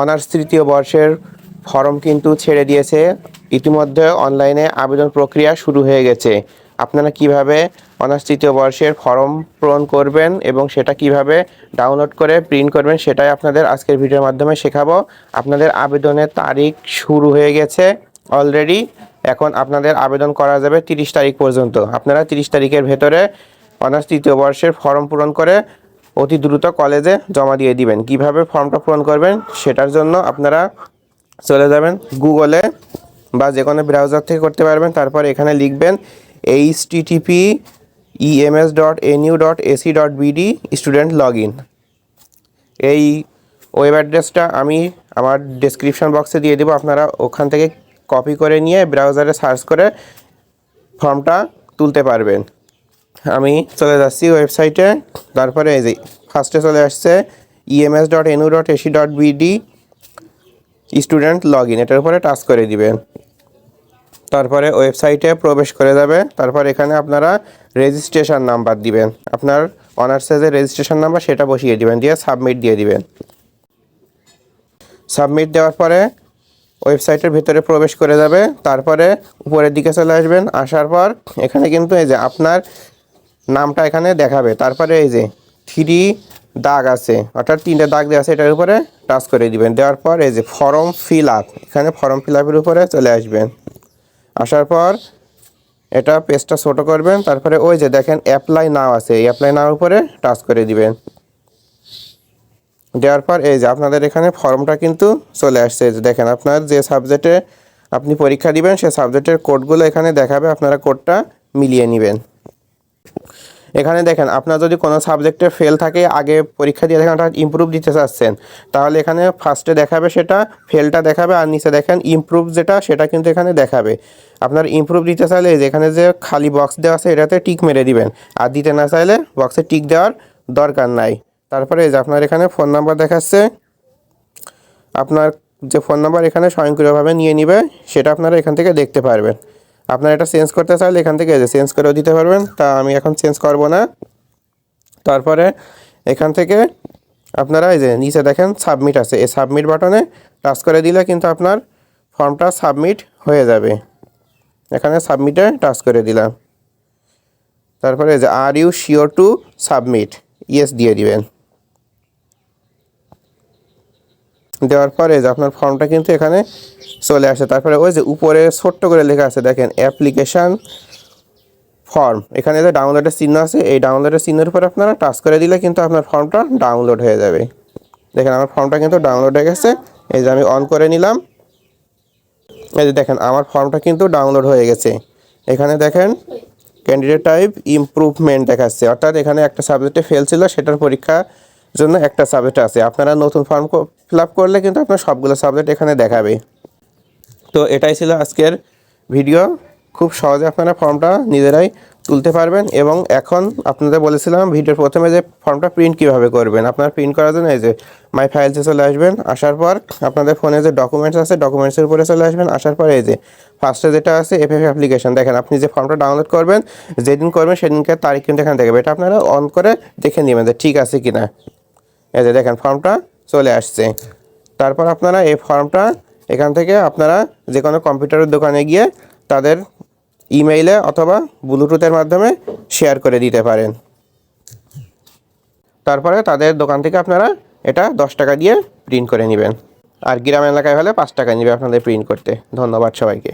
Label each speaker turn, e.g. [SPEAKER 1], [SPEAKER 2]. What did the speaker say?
[SPEAKER 1] Honours তৃতীয় বর্ষের form কিন্তু ছেড়ে দিয়েছে। ইতিমধ্যে অনলাইনে আবেদন প্রক্রিয়া শুরু হয়ে গেছে। আপনারা কীভাবে অনার্স তৃতীয় বর্ষের ফর্ম পূরণ করবেন এবং সেটা কীভাবে ডাউনলোড করে প্রিন্ট করবেন, সেটাই আপনাদের আজকের ভিডিওর মাধ্যমে শেখাবো। আপনাদের আবেদনের তারিখ শুরু হয়ে গেছে অলরেডি। এখন আপনাদের আবেদন করা যাবে তিরিশ তারিখ পর্যন্ত। আপনারা তিরিশ তারিখের ভেতরে অনার্স তৃতীয় বর্ষের ফর্ম পূরণ করে অতি দ্রুত কলেজে জমা দিয়ে দিবেন। কীভাবে ফর্মটা পূরণ করবেন সেটার জন্য আপনারা চলে যাবেন গুগলে বা যে কোনো ব্রাউজার থেকে করতে পারবেন। তারপর এখানে লিখবেন H TTP EMS dot NU dot AC dot BD student log in এই ওয়েব অ্যাড্রেসটা আমি আমার ডেসক্রিপশন বক্সে দিয়ে দেবো। আপনারা ওখান থেকে কপি করে নিয়ে ব্রাউজারে সার্চ করে ফর্মটা তুলতে পারবেন। আমি চলে যাচ্ছি ওয়েবসাইটে তারপরে এই যে ফার্স্টে চলে আসছে EMS dot NU dot AC dot BD student log in এটার উপরে টাচ করে দিবেন তারপরে ওয়েবসাইটে প্রবেশ করে যাবে। তারপর এখানে আপনারা রেজিস্ট্রেশন নাম্বার দিবেন। আপনার অনার্সে যে রেজিস্ট্রেশন নাম্বার সেটা বসিয়ে দিবেন, দিয়ে সাবমিট দিয়ে দিবেন। সাবমিট দেওয়ার পরে ওয়েবসাইটের ভিতরে প্রবেশ করে যাবে। তারপরে উপরের দিকে চলে আসবেন। আসার পর এখানে কিন্তু এই যে আপনার নামটা এখানে দেখাবে। তারপরে এই যে থ্রি দাগ আছে, অর্থাৎ তিনটে দাগ দেওয়া আছে, এটার উপরে টাচ করে দিবেন। দেওয়ার পর এই যে ফর্ম ফিল আপ এখানে ফর্ম ফিল আপের উপরে চলে আসবেন। আসার পর এটা পেজটা ছোটো করবেন, তারপরে ওই যে দেখেন অ্যাপ্লাই নাও আছে, এই অ্যাপ্লাই নাও উপরে টাচ করে দিবেন। দেওয়ার পর এই যে আপনাদের এখানে ফর্মটা কিন্তু চলে আসছে। দেখেন আপনার যে সাবজেক্টে আপনি পরীক্ষা দিবেন, সে সাবজেক্টের কোডগুলো এখানে দেখাবে, আপনারা কোডটা মিলিয়ে নেবেন। এখানে দেখেন, আপনার যদি কোনো সাবজেক্টে ফেল থাকে, আগে পরীক্ষা দিয়ে দেখেন ইমপ্রুভ দিতে চাচ্ছেন। তাহলে এখানে ফার্স্টে দেখাবে সেটা ফেলটা দেখাবে, আর নিচে দেখেন ইমপ্রুভ যেটা, সেটা কিন্তু এখানে দেখাবে। আপনার ইমপ্রুভ দিতে চাইলে যে এখানে যে খালি বক্স দেওয়া আছে, এটাতে টিক মেরে দিবেন। আর দিতে না চাইলে বক্সে টিক দেওয়ার দরকার নাই। তারপরে এই যে আপনার এখানে ফোন নাম্বার দেখাচ্ছে, আপনার যে ফোন নাম্বার এখানে স্বয়ংক্রিয়ভাবে নিয়ে নিবে, সেটা আপনারা এখান থেকে দেখতে পারবেন। আপনারা এটা চেঞ্জ করতে চাইলে এখান থেকে যে চেঞ্জ করেও দিতে পারবেন। তা আমি এখন চেঞ্জ করব না। তারপরে এখান থেকে আপনারা এই যে নিচে দেখেন সাবমিট আছে। এই সাবমিট বাটনে টাচ করে দিলে কিন্তু আপনার ফর্মটা সাবমিট হয়ে যাবে। এখানে সাবমিটে টাচ করে দিলাম। তারপরে যে are you sure to submit yes দিয়ে দিবেন। দেওয়ার পরে যে আপনার ফর্মটা কিন্তু এখানে চলে আসে। তারপরে ওই যে উপরে ছোট্ট করে লেখা আছে, দেখেন অ্যাপ্লিকেশান ফর্ম এখানে যে ডাউনলোডের চিহ্ন আছে, এই ডাউনলোডের চিহ্নের উপর আপনারা টাচ করে দিলে কিন্তু আপনার ফর্মটা ডাউনলোড হয়ে যাবে। দেখেন, আমার ফর্মটা কিন্তু ডাউনলোড হয়ে গেছে। এই যে আমি অন করে নিলাম। এই যে দেখেন, আমার ফর্মটা কিন্তু ডাউনলোড হয়ে গেছে। এখানে দেখেন ক্যান্ডিডেট টাইপ ইমপ্রুভমেন্ট দেখাচ্ছে। অর্থাৎ এখানে একটা সাবজেক্টে ফেল ছিল, সেটার পরীক্ষা জন্য একটা সাবজেক্ট আছে। আপনারা নতুন ফর্ম ফিল আপ করলে কিন্তু আপনার সবগুলো সাবজেক্ট এখানে দেখাবে। তো এটাই ছিল আজকের ভিডিও খুব সহজে আপনারা ফর্মটা নিজেরাই তুলতে পারবেন এবং এখন আপনাদের বলেছিলাম ভিডিওর প্রথমে যে ফর্মটা প্রিন্ট কীভাবে করবেন। আপনার প্রিন্ট করার জন্য এই যে মাই ফাইলসে চলে আসবেন। আসার পর আপনাদের ফোনে যে ডকুমেন্টস আছে ডকুমেন্টসের উপরে চলে আসবেন। আসার পর এই যে ফার্স্টে যেটা আছে এফ এফ অ্যাপ্লিকেশন দেখেন, আপনি যে ফর্মটা ডাউনলোড করবেন, যেদিন করবেন, সেদিনকার তারিখ কিন্তু এখানে দেখাবে। এটা আপনারা অন করে দেখে নেবেন যে ঠিক আছে কি না এই যে দেখেন ফর্মটা চলে আসছে। তারপর আপনারা এই ফর্মটা এখান থেকে আপনারা যে কোনো কম্পিউটারের দোকানে গিয়ে তাদের ইমেইলে অথবা ব্লুটুথের মাধ্যমে শেয়ার করে দিতে পারেন। তারপরে তাদের দোকান থেকে আপনারা এটা দশ টাকা দিয়ে প্রিন্ট করে নেবেন। আর গ্রাম এলাকায় হলে পাঁচ টাকা নেবে আপনাদের প্রিন্ট করতে। ধন্যবাদ সবাইকে।